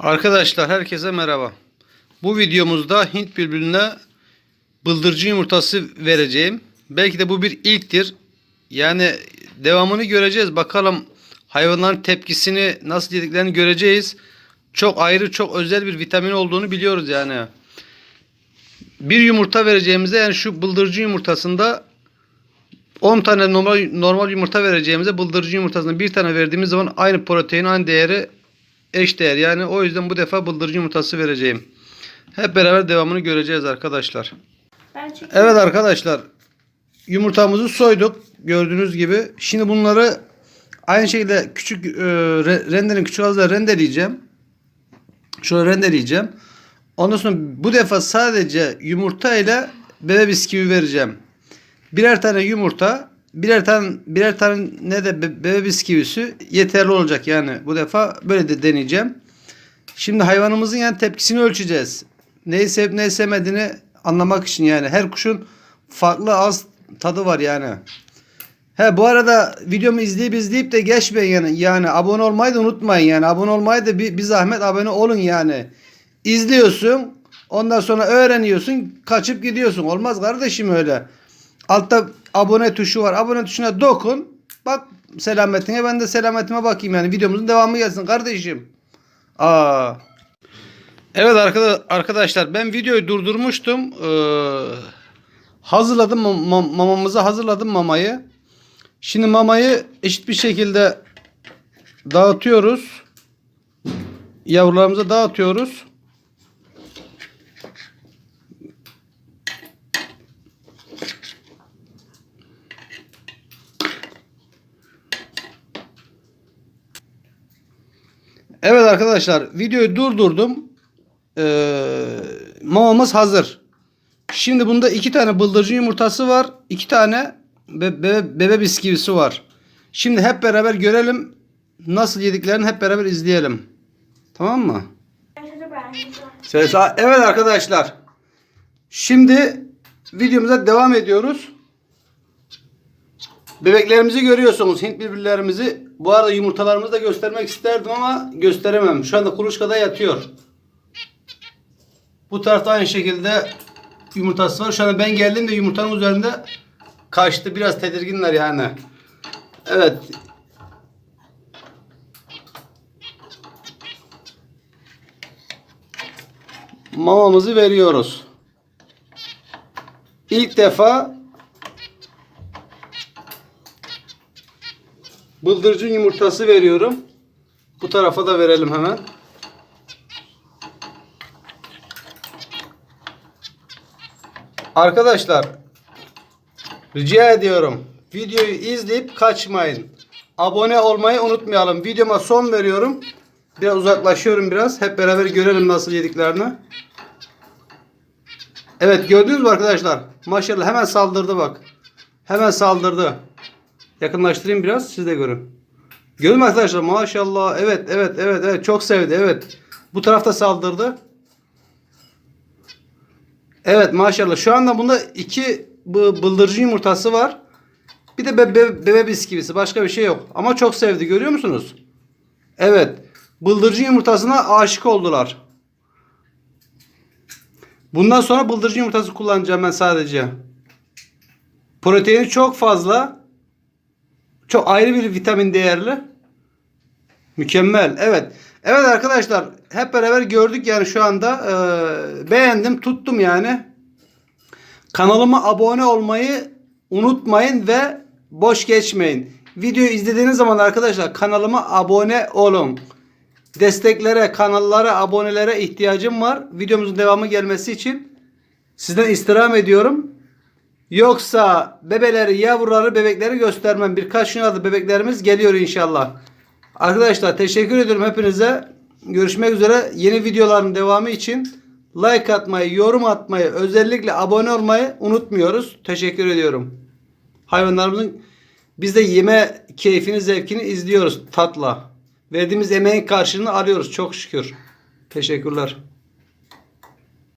Arkadaşlar herkese merhaba. Bu videomuzda Hint bülbülüne bıldırcın yumurtası vereceğim. Belki de bu bir ilktir. Yani devamını göreceğiz. Bakalım hayvanların tepkisini nasıl yediklerini göreceğiz. Çok ayrı çok özel bir vitamin olduğunu biliyoruz yani. Bir yumurta vereceğimize yani şu bıldırcın yumurtasında 10 tane normal normal yumurta vereceğimize bıldırcın yumurtasında bir tane verdiğimiz zaman aynı protein aynı değeri eş değer. Yani o yüzden bu defa bıldırcın yumurtası vereceğim. Hep beraber devamını göreceğiz arkadaşlar. Evet arkadaşlar. Yumurtamızı soyduk. Gördüğünüz gibi. Şimdi bunları aynı şekilde küçük e, re- rendenin küçük azla rendeleyeceğim. Şöyle rendeleyeceğim. Ondan sonra bu defa sadece yumurta ile bebe bisküvi vereceğim. Birer tane yumurta, birer tane birer tane ne de be- bebe bisküvisi yeterli olacak yani. Bu defa böyle de deneyeceğim. Şimdi hayvanımızın yani tepkisini ölçeceğiz. Neyi sevip neyi sevmediğini anlamak için yani. Her kuşun farklı az tadı var yani. He bu arada videomu izleyip izleyip de geçmeyin yani. Yani abone olmayı da unutmayın yani. Abone olmayı da bir, bir zahmet abone olun yani. İzliyorsun. Ondan sonra öğreniyorsun. Kaçıp gidiyorsun. Olmaz kardeşim öyle. Altta abone tuşu var. Abone tuşuna dokun. Bak selametine ben de selametime bakayım yani. Videomuzun devamı gelsin kardeşim. Aa. Evet arkada- arkadaşlar ben videoyu durdurmuştum. Ee, hazırladım mam- mamamızı hazırladım mamayı. Şimdi mamayı eşit bir şekilde dağıtıyoruz. Yavrularımıza dağıtıyoruz. Evet arkadaşlar videoyu durdurdum. Ee, mamamız hazır. Şimdi bunda iki tane bıldırcın yumurtası var. iki tane be- bebe, bebe bisküvisi var. Şimdi hep beraber görelim. Nasıl yediklerini hep beraber izleyelim. Tamam mı? Evet arkadaşlar. Şimdi videomuza devam ediyoruz. Bebeklerimizi görüyorsunuz. Hint birbirlerimizi. Bu arada yumurtalarımızı da göstermek isterdim ama gösteremem. Şu anda kuluçkada yatıyor. Bu tarafta aynı şekilde yumurtası var. Şu anda ben geldiğimde yumurtanın üzerinde kaçtı. Biraz tedirginler yani. Evet. Mamamızı veriyoruz. İlk defa bıldırcın yumurtası veriyorum. Bu tarafa da verelim hemen. Arkadaşlar rica ediyorum. Videoyu izleyip kaçmayın. Abone olmayı unutmayalım. Videoma son veriyorum. Biraz uzaklaşıyorum biraz. Hep beraber görelim nasıl yediklerini. Evet gördünüz mü arkadaşlar? Maşallah hemen saldırdı bak. Hemen saldırdı. Yakınlaştırayım biraz siz de görün. Görün arkadaşlar maşallah. Evet evet evet evet çok sevdi evet. Bu tarafta saldırdı. Evet maşallah. Şu anda bunda iki bıldırcın yumurtası var. Bir de bebe, bebe bisküvisi. Başka bir şey yok. Ama çok sevdi. Görüyor musunuz? Evet. Bıldırcın yumurtasına aşık oldular. Bundan sonra bıldırcın yumurtası kullanacağım ben sadece. Proteini çok fazla. Çok ayrı bir vitamin değerli. Mükemmel. Evet. Evet arkadaşlar hep beraber gördük yani şu anda Ee, beğendim tuttum yani. Kanalıma abone olmayı unutmayın ve boş geçmeyin. Videoyu izlediğiniz zaman arkadaşlar kanalıma abone olun. Desteklere, kanallara, abonelere ihtiyacım var. Videomuzun devamı gelmesi için sizden istirham ediyorum. Yoksa bebeleri, yavruları, bebekleri göstermem. Birkaç gün adı bebeklerimiz geliyor inşallah. Arkadaşlar teşekkür ediyorum hepinize. Görüşmek üzere. Yeni videoların devamı için like atmayı, yorum atmayı, özellikle abone olmayı unutmuyoruz. Teşekkür ediyorum. Hayvanlarımızın biz de yeme keyfini, zevkini izliyoruz tatla. Verdiğimiz emeğin karşılığını alıyoruz çok şükür. Teşekkürler.